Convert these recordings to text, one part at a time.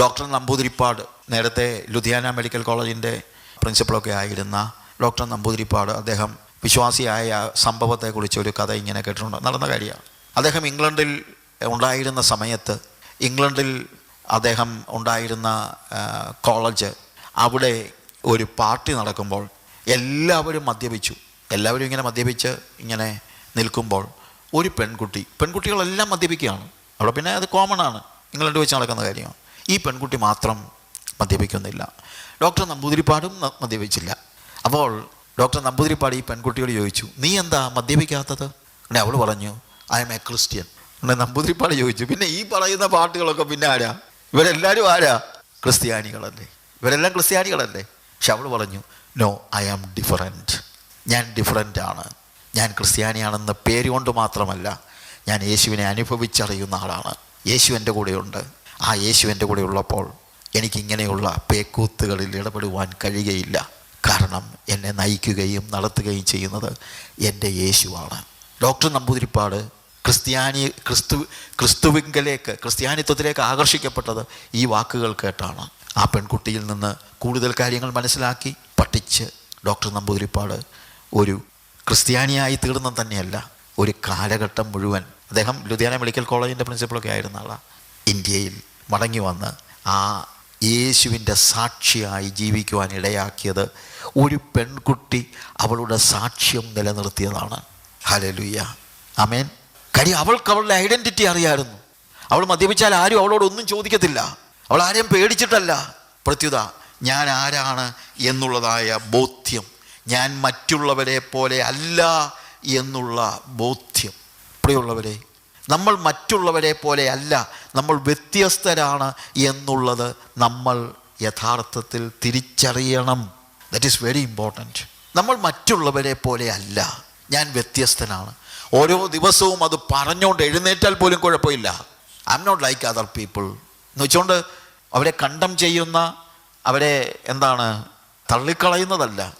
Doctor Namboodiripad നേരത്തെ Ludhiana medical കോളേജിന്റെ പ്രിൻസിപ്പളൊക്കെ ആയിരുന്ന ഡോക്ടർ നമ്പൂതിരിപ്പാട് അദ്ദേഹം വിശ്വാസിയായ സംഭവത്തെക്കുറിച്ച് ഒരു കഥ ഇങ്ങനെ കേട്ടിട്ടുണ്ട്. നടന്ന കാര്യമാണ്. അദ്ദേഹം ഇംഗ്ലണ്ടിൽ ഉണ്ടായിരുന്ന സമയത്ത് ഇംഗ്ലണ്ടിൽ അദ്ദേഹം ഉണ്ടായിരുന്ന കോളേജ് അവിടെ ഒരു പാർട്ടി നടക്കുമ്പോൾ എല്ലാവരും മദ്യപിച്ചു. എല്ലാവരും ഇങ്ങനെ മദ്യപിച്ച് ഇങ്ങനെ നിൽക്കുമ്പോൾ ഒരു പെൺകുട്ടി പെൺകുട്ടികളെല്ലാം മദ്യപിക്കുകയാണ്. അവിടെ പിന്നെ അത് കോമൺ ആണ്. ഇംഗ്ലണ്ട് വെച്ച് നടക്കുന്ന കാര്യമാണ്. ഈ പെൺകുട്ടി മാത്രം മദ്യപിക്കുന്നില്ല. ഡോക്ടർ നമ്പൂതിരിപ്പാടും മദ്യപിച്ചില്ല. അപ്പോൾ ഡോക്ടർ നമ്പൂതിരിപ്പാട് ഈ പെൺകുട്ടിയോട് ചോദിച്ചു നീ എന്താ മദ്യപിക്കാത്തത്? ഉടനെ അവൾ പറഞ്ഞു ഐ എം എ ക്രിസ്ത്യൻ ഉടനെ നമ്പൂതിരിപ്പാട് ചോദിച്ചു പിന്നെ ഈ പറയുന്ന പാട്ടുകളൊക്കെ പിന്നെ ആരാ? ഇവരെല്ലാവരും ആരാ? ക്രിസ്ത്യാനികളല്ലേ. ഇവരെല്ലാം ക്രിസ്ത്യാനികളല്ലേ. പക്ഷെ അവൾ പറഞ്ഞു നോ ഐ ആം ഡിഫറന്റ് ഞാൻ ഡിഫറന്റ് ആണ്. ഞാൻ ക്രിസ്ത്യാനിയാണെന്ന പേര് കൊണ്ട് മാത്രമല്ല ഞാൻ യേശുവിനെ അനുഭവിച്ചറിയുന്ന ആളാണ്. യേശു എന്റെ കൂടെയുണ്ട്. ആ യേശു എന്റെ കൂടെ ഉള്ളപ്പോൾ എനിക്കിങ്ങനെയുള്ള പേക്കൂത്തുകളിൽ ഇടപെടുവാൻ കഴിയുകയില്ല. കാരണം എന്നെ നയിക്കുകയും നടത്തുകയും ചെയ്യുന്നത് എന്റെ യേശുവാണ്. ഡോക്ടർ നമ്പൂതിരിപ്പാട് ക്രിസ്ത്യാനി ക്രിസ്തു ക്രിസ്തുവിങ്കലേക്ക് ക്രിസ്ത്യാനിത്വത്തിലേക്ക് ആകർഷിക്കപ്പെട്ടത് ഈ വാക്കുകൾ കേട്ടാണ്. ആ പെൺകുട്ടിയിൽ നിന്ന് കൂടുതൽ കാര്യങ്ങൾ മനസ്സിലാക്കി പഠിച്ച് ഡോക്ടർ നമ്പൂതിരിപ്പാട് ഒരു ക്രിസ്ത്യാനിയായി തീർന്നത് തന്നെയല്ല ഒരു കാലഘട്ടം മുഴുവൻ. അദ്ദേഹം ലുധിയാന മെഡിക്കൽ കോളേജിന്റെ പ്രിൻസിപ്പളൊക്കെ ആയിരുന്ന ആളാണ് ഇന്ത്യയിൽ മടങ്ങി വന്ന് ആ യേശുവിന്റെ സാക്ഷിയായി ജീവിക്കുവാൻ ഇടയാക്കിയത് ഒരു പെൺകുട്ടി അവളുടെ സാക്ഷ്യം നിലനിർത്തിയതാണ്. ഹലലുയ്യ അമേൻ കാര്യം അവൾക്ക് അവളുടെ ഐഡന്റിറ്റി അറിയായിരുന്നു. അവൾ മദ്യപിച്ചാൽ ആരും അവളോടൊന്നും ചോദിക്കത്തില്ല. അവൾ ആരെയും പേടിച്ചിട്ടല്ല. പ്രത്യുത ഞാൻ ആരാണ് എന്നുള്ളതായ ബോധ്യം. ഞാൻ മറ്റുള്ളവരെ പോലെ അല്ല എന്നുള്ള ബോധ്യം. പ്രിയമുള്ളവരെ നമ്മൾ മറ്റുള്ളവരെ പോലെ അല്ല നമ്മൾ വ്യത്യസ്തരാണ് എന്നുള്ളത് നമ്മൾ യഥാർത്ഥത്തിൽ തിരിച്ചറിയണം. ദറ്റ് ഈസ് വെരി ഇമ്പോർട്ടന്റ് നമ്മൾ മറ്റുള്ളവരെ പോലെ അല്ല ഞാൻ വ്യത്യസ്തനാണ്. ഓരോ ദിവസവും അത് പറഞ്ഞുകൊണ്ട് എഴുന്നേറ്റാൽ പോലും കുഴപ്പമില്ല. I am not like other people എന്ന് വെച്ചുകൊണ്ട് അവരെ കണ്ടം ചെയ്യുന്ന അവരെ എന്താണ് തള്ളിക്കളയുന്നതല്ല.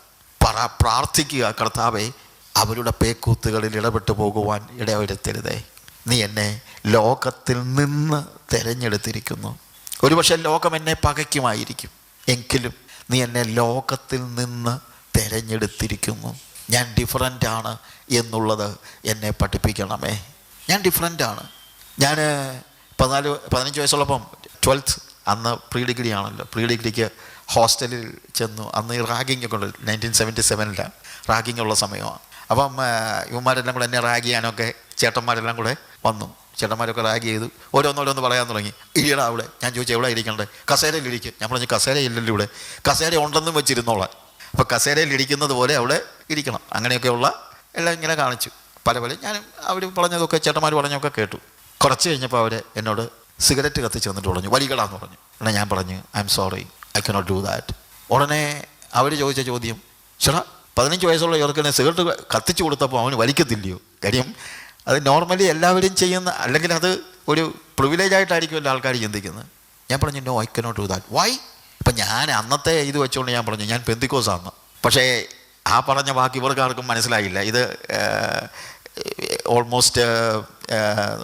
പറ പ്രാർത്ഥിക്കുക കർത്താവെ അവരുടെ പേക്കൂത്തുകളിൽ ഇടപെട്ടു പോകുവാൻ ഇടവരുത്തരുതേ. നീ എന്നെ ലോകത്തിൽ നിന്ന് തിരഞ്ഞെടുത്തിരിക്കുന്നു. ഒരുപക്ഷെ ലോകം എന്നെ പകയ്ക്കുമായിരിക്കും. എങ്കിലും നീ എന്നെ ലോകത്തിൽ നിന്ന് തിരഞ്ഞെടുത്തിരിക്കുന്നു. ഞാൻ ഡിഫറന്റ് ആണ് എന്നുള്ളത് എന്നെ പഠിപ്പിക്കണമേ. ഞാൻ ഡിഫറന്റ് ആണ്. ഞാൻ പതിനാല് പതിനഞ്ച് വയസ്സുള്ളപ്പം ട്വൽത്ത് അന്ന് പ്രീ ഡിഗ്രി ആണല്ലോ. പ്രീ ഡിഗ്രിക്ക് ഹോസ്റ്റലിൽ ചെന്നു. അന്ന് ഈ റാഗിങ് ഒക്കെ ഉണ്ട്. നയന്റീൻ സെവന്റി സെവനിലാണ് റാഗിങ് ഉള്ള സമയമാണ്. അപ്പം ഇവന്മാരെല്ലാം കൂടെ എന്നെ റാഗ് ചെയ്യാനൊക്കെ ചേട്ടന്മാരെല്ലാം കൂടെ വന്നു. ചേട്ടന്മാരൊക്കെ റാഗ് ചെയ്തു ഓരോന്നോരോന്ന് പറയാൻ തുടങ്ങി. ഇരിയടാ അവിടെ ഞാൻ ചോദിച്ചു എവിടെ ഇരിക്കണ്ടേ? കസേരയിൽ ഇരിക്കും. ഞാൻ പറഞ്ഞു കസേരയില്ലല്ലോ ഇവിടെ. കസേര ഉണ്ടെന്നും വെച്ചിരുന്നോളാം. അപ്പോൾ കസേരയിൽ ഇരിക്കുന്നത് പോലെ അവിടെ ഇരിക്കണം. അങ്ങനെയൊക്കെയുള്ള എല്ലാം ഇങ്ങനെ കാണിച്ചു. പല പല ഞാൻ അവർ പറഞ്ഞതൊക്കെ ചേട്ടന്മാർ പറഞ്ഞതൊക്കെ കേട്ടു. കുറച്ച് കഴിഞ്ഞപ്പോൾ അവർ എന്നോട് സിഗരറ്റ് കത്തിച്ച് വന്നിട്ട് പറഞ്ഞു വലികളാന്ന് പറഞ്ഞു. എന്നാൽ ഞാൻ പറഞ്ഞു I am sorry I cannot do that ഉടനെ അവർ ചോദിച്ച ചോദ്യം ചേട്ടാ പതിനഞ്ച് വയസ്സുള്ള ചെറുക്കനെ സിഗരറ്റ് കത്തിച്ചു കൊടുത്തപ്പോൾ അവന് വലിക്കത്തില്ലയോ? കാര്യം അത് നോർമലി എല്ലാവരും ചെയ്യുന്ന അല്ലെങ്കിൽ അത് ഒരു പ്രിവിലേജ് ആയിട്ടായിരിക്കുമല്ലോ ആൾക്കാർ ചിന്തിക്കുന്നത്. ഞാൻ പറഞ്ഞു no I cannot do that why ഇപ്പം ഞാൻ അന്നത്തെ ഇത് വെച്ചുകൊണ്ട് ഞാൻ പറഞ്ഞു ഞാൻ പെന്തിക്കോസാണ് പക്ഷേ ആ പറഞ്ഞ ബാക്കി ഇവർക്ക് ആർക്കും മനസ്സിലായില്ല. ഇത് ഓൾമോസ്റ്റ്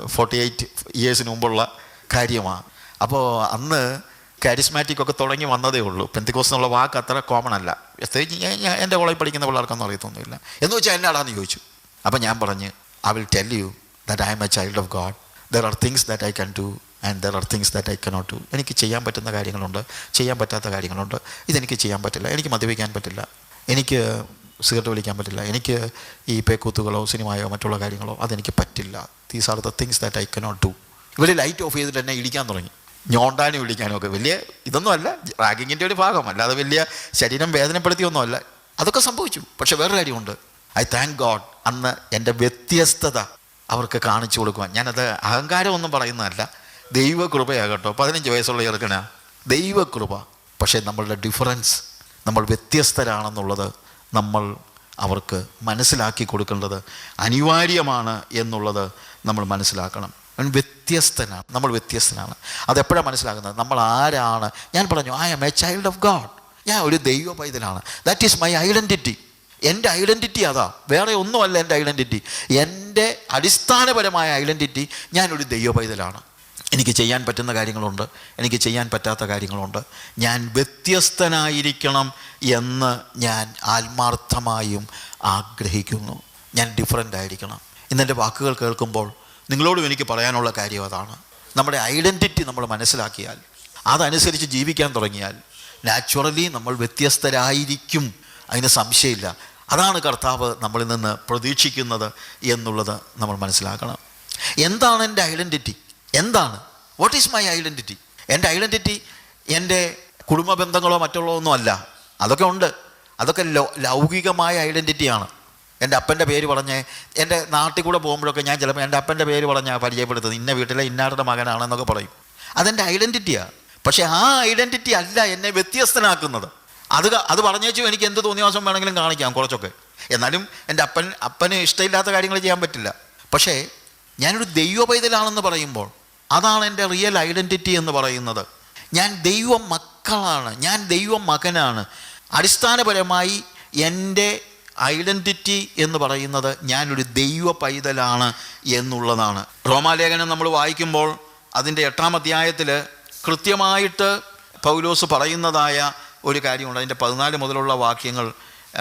ഫോർട്ടി എയ്റ്റ് ഇയേഴ്സിന് മുമ്പുള്ള കാര്യമാണ്. അപ്പോൾ അന്ന് കാരിസ്മാറ്റിക് ഒക്കെ തുടങ്ങി വന്നതേ ഉള്ളൂ. പെന്തിക്കോസ് എന്നുള്ള വാക്ക് അത്ര കോമൺ അല്ല. പ്രത്യേകിച്ച് എന്റെ കോളേജിൽ പഠിക്കുന്ന പിള്ളേർക്കൊന്നും അറിയത്തൊന്നുമില്ല. എന്ന് വെച്ചാൽ എന്നാടാന്ന് ചോദിച്ചു. അപ്പം ഞാൻ പറഞ്ഞ് I will tell you that I am a child of God there are things that I can do and there are things that I cannot do എനിക്ക് ചെയ്യാൻ പറ്റുന്ന കാര്യങ്ങളുണ്ട്. ചെയ്യാൻ പറ്റാത്ത കാര്യങ്ങളുണ്ട്. ഇതെനിക്ക് ചെയ്യാൻ പറ്റില്ല. എനിക്ക് മദ്യപിക്കാൻ പറ്റില്ല. എനിക്ക് സിഗരറ്റ് വലിക്കാൻ പറ്റില്ല. എനിക്ക് ഈ പേക്കൂത്തുകളോ സിനിമയോ മറ്റുള്ള കാര്യങ്ങളോ അതെനിക്ക് പറ്റില്ല. These are the things that I cannot do ഇവർ ലൈറ്റ് ഓഫ് ചെയ്തിട്ട് എന്നെ ഇടിക്കാൻ തുടങ്ങി. ഞോണ്ടാനും വിളിക്കാനും ഒക്കെ. വലിയ ഇതൊന്നുമല്ല റാഗിങ്ങിന്റെ ഒരു ഭാഗം. അല്ലാതെ വലിയ ശരീരം വേദനപ്പെടുത്തിയൊന്നുമല്ല. അതൊക്കെ സംഭവിച്ചു. പക്ഷേ വേറൊരു കാര്യമുണ്ട്. ഐ താങ്ക് ഗോഡ് അന്ന് എന്റെ വ്യത്യസ്തത അവർക്ക് കാണിച്ചു കൊടുക്കുവാൻ. ഞാനത് അഹങ്കാരമൊന്നും പറയുന്നതല്ല. ദൈവകൃപയാകട്ടോ. പതിനഞ്ച് വയസ്സുള്ള ചെറുക്കന. ദൈവകൃപ. പക്ഷേ നമ്മളുടെ ഡിഫറൻസ് നമ്മൾ വ്യത്യസ്തരാണെന്നുള്ളത് നമ്മൾ അവർക്ക് മനസ്സിലാക്കി കൊടുക്കേണ്ടത് അനിവാര്യമാണ് എന്നുള്ളത് നമ്മൾ മനസ്സിലാക്കണം. വ്യത്യസ്തനാണ്. നമ്മൾ വ്യത്യസ്തനാണ്. അതെപ്പോഴാണ് മനസ്സിലാക്കുന്നത്? നമ്മൾ ആരാണ്? ഞാൻ പറഞ്ഞു I am a child of God ഞാൻ ഒരു ദൈവ പൈതലാണ് ദാറ്റ് ഈസ് മൈ ഐഡന്റിറ്റി എന്റെ ഐഡന്റിറ്റി അതാ. വേറെ ഒന്നുമല്ല എന്റെ ഐഡന്റിറ്റി എന്റെ അടിസ്ഥാനപരമായ ഐഡന്റിറ്റി ഞാനൊരു ദൈവ പൈതലാണ് എനിക്ക് ചെയ്യാൻ പറ്റുന്ന കാര്യങ്ങളുണ്ട്. എനിക്ക് ചെയ്യാൻ പറ്റാത്ത കാര്യങ്ങളുണ്ട്. ഞാൻ വ്യത്യസ്തനായിരിക്കണം എന്ന് ഞാൻ ആത്മാർത്ഥമായും ആഗ്രഹിക്കുന്നു. ഞാൻ ഡിഫറന്റ് ആയിരിക്കണം. ഇന്നെന്റെ വാക്കുകൾ കേൾക്കുമ്പോൾ നിങ്ങളോടും എനിക്ക് പറയാനുള്ള കാര്യം അതാണ്. നമ്മുടെ ഐഡന്റിറ്റി നമ്മൾ മനസ്സിലാക്കിയാൽ അതനുസരിച്ച് ജീവിക്കാൻ തുടങ്ങിയാൽ നാച്ചുറലി നമ്മൾ വ്യത്യസ്തരായിരിക്കും. അതിന് സംശയമില്ല. അതാണ് കർത്താവ് നമ്മളിൽ നിന്ന് പ്രതീക്ഷിക്കുന്നത് എന്നുള്ളത് നമ്മൾ മനസ്സിലാക്കണം. എന്താണ് എന്റെ ഐഡന്റിറ്റി? എന്താണ്? വാട്ട് ഈസ് മൈ ഐഡന്റിറ്റി എന്റെ ഐഡന്റിറ്റി എന്റെ കുടുംബ ബന്ധങ്ങളോ മറ്റുള്ളോ ഒന്നും അല്ല. അതൊക്കെ ഉണ്ട്. അതൊക്കെ ലൗ ലൗകികമായ ഐഡന്റിറ്റിയാണ് എന്റെ അപ്പന്റെ പേര് പറഞ്ഞ് എന്റെ നാട്ടിൽ കൂടെ പോകുമ്പോഴൊക്കെ ഞാൻ ചിലപ്പോൾ എന്റെ അപ്പന്റെ പേര് പറഞ്ഞാൽ പരിചയപ്പെടുത്തുന്നത് ഇന്ന വീട്ടിലെ ഇന്നാരുടെ മകനാണെന്നൊക്കെ പറയും. അതെന്റെ ഐഡന്റിറ്റിയാണ് പക്ഷേ ആ ഐഡന്റിറ്റി അല്ല എന്നെ വ്യത്യസ്തനാക്കുന്നത്. അത് അത് പറഞ്ഞേച്ചു എനിക്ക് എന്ത് തോന്നിയ ദിവസം വേണമെങ്കിലും കാണിക്കാം കുറച്ചൊക്കെ. എന്നാലും എന്റെ അപ്പൻ അപ്പന് ഇഷ്ടമില്ലാത്ത കാര്യങ്ങൾ ചെയ്യാൻ പറ്റില്ല. പക്ഷേ ഞാനൊരു ദൈവ പൈതലാണെന്ന് പറയുമ്പോൾ അതാണ് എന്റെ റിയൽ ഐഡന്റിറ്റി എന്ന് പറയുന്നത്. ഞാൻ ദൈവ മക്കളാണ് ഞാൻ ദൈവ മകനാണ് അടിസ്ഥാനപരമായി എന്റെ ഐഡന്റിറ്റി എന്ന് പറയുന്നത് ഞാനൊരു ദൈവ പൈതലാണ് എന്നുള്ളതാണ്. റോമാലേഖനം നമ്മൾ വായിക്കുമ്പോൾ അതിന്റെ എട്ടാം അധ്യായത്തിൽ കൃത്യമായിട്ട് പൗലോസ് പറയുന്നതായ ഒരു കാര്യമുണ്ട്. അതിന്റെ പതിനാല് മുതലുള്ള വാക്യങ്ങൾ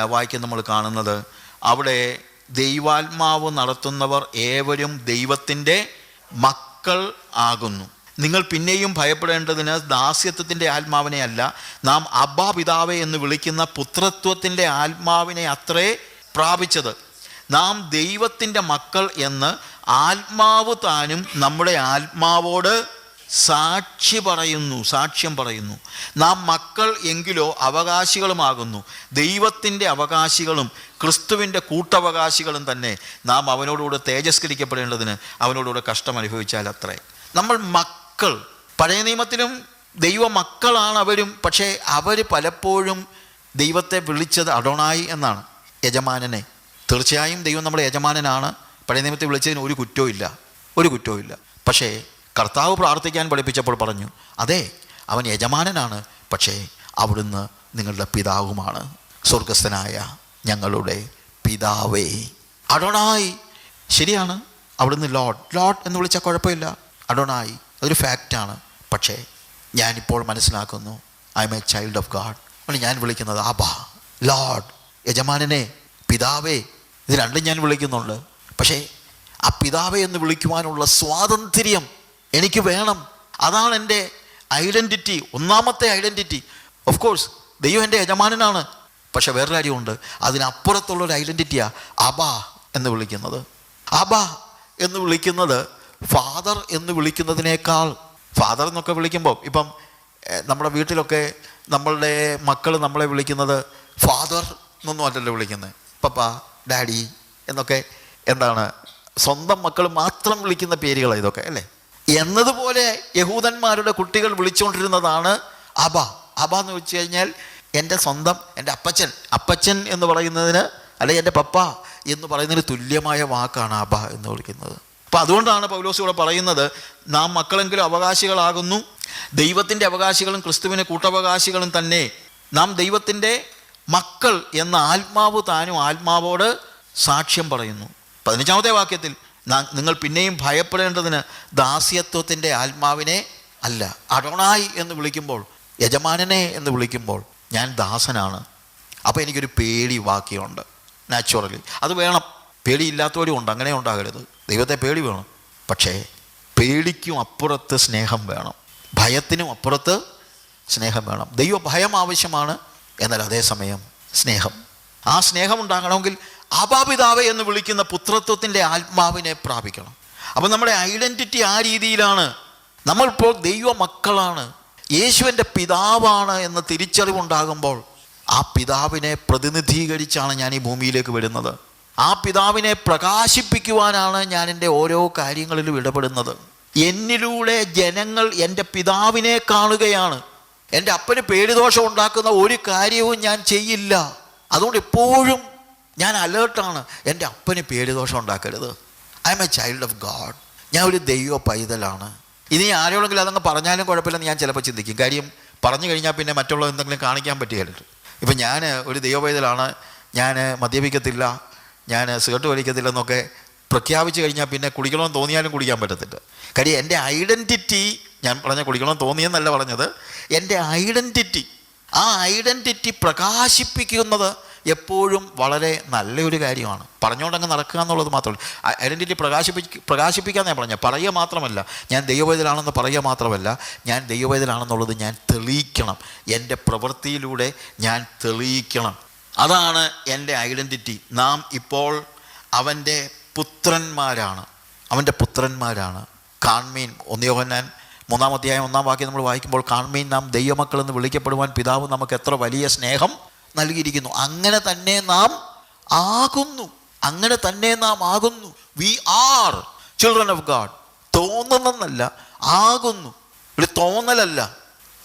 വായിക്കുന്ന നമ്മൾ കാണുന്നത്. അവിടെ ദൈവാത്മാവ് നടത്തുന്നവർ ഏവരും ദൈവത്തിന്റെ മക്കൾ ആകുന്നു. നിങ്ങൾ പിന്നെയും ഭയപ്പെടേണ്ടതിന് ദാസ്യത്വത്തിന്റെ ആത്മാവിനെ അല്ല നാം അബ്ബാ പിതാവേ എന്ന് വിളിക്കുന്ന പുത്രത്വത്തിന്റെ ആത്മാവിനെ അത്രേ പ്രാപിച്ചത്. നാം ദൈവത്തിന്റെ മക്കൾ എന്ന് ആത്മാവ് താനും നമ്മുടെ ആത്മാവോട് സാക്ഷി പറയുന്നു സാക്ഷ്യം പറയുന്നു. നാം മക്കൾ എങ്കിലോ അവകാശികളുമാകുന്നു. ദൈവത്തിന്റെ അവകാശികളും ക്രിസ്തുവിന്റെ കൂട്ടവകാശികളും തന്നെ നാം അവനോടുകൂടെ തേജസ്കരിക്കപ്പെടേണ്ടതിന് അവനോടുകൂടെ കഷ്ടം അനുഭവിച്ചാൽ അത്രേ. നമ്മൾ മക്കൾ. പഴയ നിയമത്തിലും ദൈവ മക്കളാണ് അവരും. പക്ഷേ അവർ പലപ്പോഴും ദൈവത്തെ വിളിച്ചത് അടോണായി എന്നാണ്. യജമാനനെ. തീർച്ചയായും ദൈവം നമ്മുടെ യജമാനനാണ്. പഴയ നിയമത്തെ വിളിച്ചതിന് ഒരു കുറ്റവും ഇല്ല ഒരു കുറ്റവും ഇല്ല പക്ഷേ കർത്താവ് പ്രാർത്ഥിക്കാൻ പഠിപ്പിച്ചപ്പോൾ പറഞ്ഞു അതെ അവൻ യജമാനനാണ് പക്ഷേ അവിടുന്ന് നിങ്ങളുടെ പിതാവുമാണ്. സ്വർഗസ്ഥനായ ഞങ്ങളുടെ പിതാവേ. അടോണായി ശരിയാണ് അവിടുന്ന് ലോഡ് ലോഡ് എന്ന് വിളിച്ചാൽ കുഴപ്പമില്ല. അടോണായി അതൊരു ഫാക്റ്റാണ്. പക്ഷേ ഞാനിപ്പോൾ മനസ്സിലാക്കുന്നു I am a child of God. ആണ് ഞാൻ വിളിക്കുന്നത് ആബാ ലോഡ് യജമാനനെ പിതാവേ. ഇത് രണ്ടും ഞാൻ വിളിക്കുന്നുണ്ട്. പക്ഷേ ആ പിതാവേ എന്ന് വിളിക്കുവാനുള്ള സ്വാതന്ത്ര്യം എനിക്ക് വേണം. അതാണ് എന്റെ ഐഡന്റിറ്റി ഒന്നാമത്തെ ഐഡന്റിറ്റി ഓഫ് കോഴ്സ് ദൈവം എന്റെ യജമാനനാണ്. പക്ഷെ വേറൊരു കാര്യമുണ്ട്. അതിനപ്പുറത്തുള്ളൊരു ഐഡന്റിറ്റിയാണ് അബ എന്ന് വിളിക്കുന്നത്. അബ എന്ന് വിളിക്കുന്നത് ഫാദർ എന്ന് വിളിക്കുന്നതിനേക്കാൾ ഫാദർ എന്നൊക്കെ വിളിക്കുമ്പോൾ ഇപ്പം നമ്മുടെ വീട്ടിലൊക്കെ നമ്മളുടെ മക്കൾ നമ്മളെ വിളിക്കുന്നത് ഫാദർ എന്നൊന്നും അല്ലല്ലോ വിളിക്കുന്നത് പപ്പ ഡാഡി എന്നൊക്കെ എന്താണ് സ്വന്തം മക്കൾ മാത്രം വിളിക്കുന്ന പേരുകളാണ് ഇതൊക്കെ അല്ലേ? എന്നതുപോലെ യഹൂദന്മാരുടെ കുട്ടികൾ വിളിച്ചുകൊണ്ടിരുന്നതാണ് അബ. അബ എന്ന് വെച്ച് കഴിഞ്ഞാൽ എന്റെ സ്വന്തം എന്റെ അപ്പച്ചൻ. അപ്പച്ചൻ എന്ന് പറയുന്നതിന് അല്ലെങ്കിൽ എന്റെ പപ്പ എന്ന് പറയുന്നതിന് തുല്യമായ വാക്കാണ് അബ എന്ന് വിളിക്കുന്നത്. അപ്പം അതുകൊണ്ടാണ് പൗലോസ് ഇവിടെ പറയുന്നത് നാം മക്കളെങ്കിലും അവകാശികളാകുന്നു. ദൈവത്തിന്റെ അവകാശികളും ക്രിസ്തുവിന് കൂട്ടവകാശികളും തന്നെ നാം ദൈവത്തിന്റെ മക്കൾ എന്ന ആത്മാവ് താനും ആത്മാവോട് സാക്ഷ്യം പറയുന്നു. പതിനഞ്ചാമത്തെ വാക്യത്തിൽ നിങ്ങൾ പിന്നെയും ഭയപ്പെടേണ്ടതിന് ദാസ്യത്വത്തിന്റെ ആത്മാവിനെ അല്ല അടോണായി എന്ന് വിളിക്കുമ്പോൾ യജമാനനെ എന്ന് വിളിക്കുമ്പോൾ ഞാൻ ദാസനാണ്. അപ്പോൾ എനിക്കൊരു പേടി വാക്യമുണ്ട് നാച്ചുറലി അത് വേണം. പേടിയില്ലാത്തവരും ഉണ്ട് അങ്ങനെ ഉണ്ടാകരുത്. ദൈവത്തെ പേടി വേണം. പക്ഷേ പേടിക്കും അപ്പുറത്ത് സ്നേഹം വേണം. ഭയത്തിനും അപ്പുറത്ത് സ്നേഹം വേണം. ദൈവ ഭയം ആവശ്യമാണ് എന്നാൽ അതേസമയം സ്നേഹം. ആ സ്നേഹം ഉണ്ടാകണമെങ്കിൽ അപാപിതാവെ എന്ന് വിളിക്കുന്ന പുത്രത്വത്തിന്റെ ആത്മാവിനെ പ്രാപിക്കണം. അപ്പം നമ്മുടെ ഐഡന്റിറ്റി ആ രീതിയിലാണ്. നമ്മളിപ്പോൾ ദൈവ മക്കളാണ് യേശുവിന്റെ പിതാവാണ് എന്ന തിരിച്ചറിവുണ്ടാകുമ്പോൾ ആ പിതാവിനെ പ്രതിനിധീകരിച്ചാണ് ഞാൻ ഈ ഭൂമിയിലേക്ക് വരുന്നത്. ആ പിതാവിനെ പ്രകാശിപ്പിക്കുവാനാണ് ഞാൻ എന്റെ ഓരോ കാര്യങ്ങളിലും ഇടപെടുന്നത്. എന്നിലൂടെ ജനങ്ങൾ എന്റെ പിതാവിനെ കാണുകയാണ്. എന്റെ അപ്പന് പേടിദോഷം ഉണ്ടാക്കുന്ന ഒരു കാര്യവും ഞാൻ ചെയ്യില്ല. അതുകൊണ്ട് എപ്പോഴും ഞാൻ അലേർട്ടാണ്. എന്റെ അപ്പന് പേടിദോഷം ഉണ്ടാക്കരുത്. I am a child of God ഞാൻ ഒരു ദൈവ പൈതലാണ്. ഇനി ആരോടെങ്കിലും അതങ്ങ് പറഞ്ഞാലും കുഴപ്പമില്ലെന്ന് ഞാൻ ചിലപ്പോൾ ചിന്തിക്കും. കാര്യം പറഞ്ഞു കഴിഞ്ഞാൽ പിന്നെ മറ്റുള്ള എന്തെങ്കിലും കാണിക്കാൻ പറ്റുകയല്ലോ ഇപ്പം ഞാൻ ഒരു ദൈവ പൈതലാണ്. ഞാൻ മദ്യപിക്കത്തില്ല. ഞാൻ സിഗരറ്റ് വലിക്കത്തില്ലെന്നൊക്കെ പ്രഖ്യാപിച്ചു കഴിഞ്ഞാൽ പിന്നെ കുടിക്കണമെന്ന് തോന്നിയാലും കുടിക്കാൻ പറ്റത്തില്ല. കാര്യം എന്റെ ഐഡന്റിറ്റി ഞാൻ പറഞ്ഞ കുടിക്കണമെന്ന് തോന്നിയെന്നല്ല പറഞ്ഞത്. എന്റെ ഐഡന്റിറ്റി ആ ഐഡന്റിറ്റി പ്രകാശിപ്പിക്കുന്നത് എപ്പോഴും വളരെ നല്ലൊരു കാര്യമാണ്. പറഞ്ഞുകൊണ്ടങ്ങ് നടക്കുക എന്നുള്ളത് മാത്രമല്ല ഐഡന്റിറ്റി പ്രകാശിപ്പി പ്രകാശിപ്പിക്കാൻ ഞാൻ പറഞ്ഞ പറയുക മാത്രമല്ല ഞാൻ ദൈവവേദനാണെന്ന് പറയുക മാത്രമല്ല ഞാൻ ദൈവവേദനാണെന്നുള്ളത് ഞാൻ തെളിയിക്കണം. എന്റെ പ്രവൃത്തിയിലൂടെ ഞാൻ തെളിയിക്കണം. അതാണ് എന്റെ ഐഡന്റിറ്റി. നാം ഇപ്പോൾ അവന്റെ പുത്രന്മാരാണ്. അവന്റെ പുത്രന്മാരാണ്. കാൺമീൻ ഒന്നിയോഹന്നാൻ അധ്യായം ഒന്നാം വാക്യം നമ്മൾ വായിക്കുമ്പോൾ കാൺമീൻ നാം ദൈവമക്കളെന്ന് വിളിക്കപ്പെടുവാൻ പിതാവ് നമുക്ക് എത്ര വലിയ സ്നേഹം നൽകിയിരിക്കുന്നു. അങ്ങനെ തന്നെ നാം ആകുന്നു. അങ്ങനെ തന്നെ നാം ആകുന്നു. We are children of God തോന്നുന്നെന്നല്ല ആകുന്നു. ഒരു തോന്നലല്ല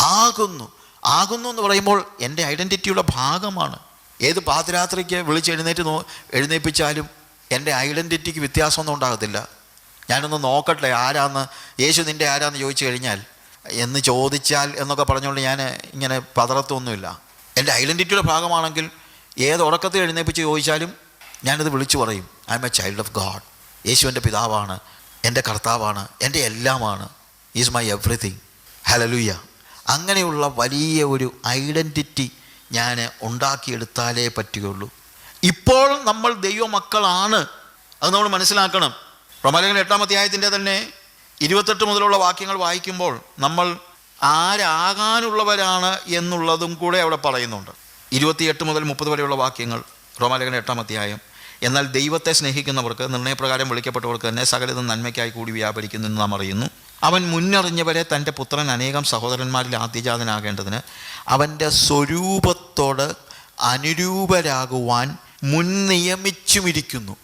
ആകുന്നു. ആകുന്നു എന്ന് പറയുമ്പോൾ എന്റെ ഐഡന്റിറ്റിയുടെ ഭാഗമാണ്. ഏത് പാതിരാത്രിക്ക് വിളിച്ച് എഴുന്നേറ്റ് നോ എഴുന്നേൽപ്പിച്ചാലും എന്റെ ഐഡന്റിറ്റിക്ക് വ്യത്യാസമൊന്നും ഉണ്ടാകത്തില്ല. ഞാനൊന്ന് നോക്കട്ടെ ആരാന്ന് യേശു നിന്റെ ആരാന്ന് ചോദിച്ചു കഴിഞ്ഞാൽ എന്ന് ചോദിച്ചാൽ എന്നൊക്കെ പറഞ്ഞുകൊണ്ട് ഞാൻ ഇങ്ങനെ പതറത്തൊന്നുമില്ല. എന്റെ ഐഡന്റിറ്റിയുടെ ഭാഗമാണെങ്കിൽ ഏത് ഉറക്കത്തിൽ എഴുന്നേപ്പിച്ച് ചോദിച്ചാലും ഞാനത് വിളിച്ചു പറയും. I am a child of God യേശു എന്റെ പിതാവാണ്. എന്റെ കർത്താവാണ്. എന്റെ എല്ലാമാണ്. ഈസ് മൈ എവ്രിതിങ് ഹലലുയ അങ്ങനെയുള്ള വലിയ ഒരു ഐഡന്റിറ്റി ഞാൻ ഉണ്ടാക്കിയെടുത്താലേ പറ്റുകയുള്ളൂ. ഇപ്പോൾ നമ്മൾ ദൈവമക്കളാണ്. അത് നമ്മൾ മനസ്സിലാക്കണം. റോമാലേഖന എട്ടാം അധ്യായത്തിന്റെ തന്നെ ഇരുപത്തെട്ട് മുതലുള്ള വാക്യങ്ങൾ വായിക്കുമ്പോൾ നമ്മൾ ആരാകാനുള്ളവരാണ് എന്നുള്ളതും കൂടെ അവിടെ പറയുന്നുണ്ട്. ഇരുപത്തിയെട്ട് മുതൽ മുപ്പത് വരെയുള്ള വാക്യങ്ങൾ റോമാലേഖന എട്ടാം അധ്യായം. എന്നാൽ ദൈവത്തെ സ്നേഹിക്കുന്നവർക്ക് നിർണയപ്രകാരം വിളിക്കപ്പെട്ടവർക്ക് തന്നെ സകലതും നന്മയ്ക്കായി കൂടി വ്യാപരിക്കുന്നെന്ന് നാം അറിയുന്നു. അവൻ മുന്നറിഞ്ഞവരെ തന്റെ പുത്രൻ അനേകം സഹോദരന്മാരിൽ ആദ്യജാതനാകേണ്ടതിന് അവന്റെ സ്വരൂപത്തോട് അനുരൂപരാകുവാൻ മുൻ നിയമിച്ചുമിരിക്കുന്നു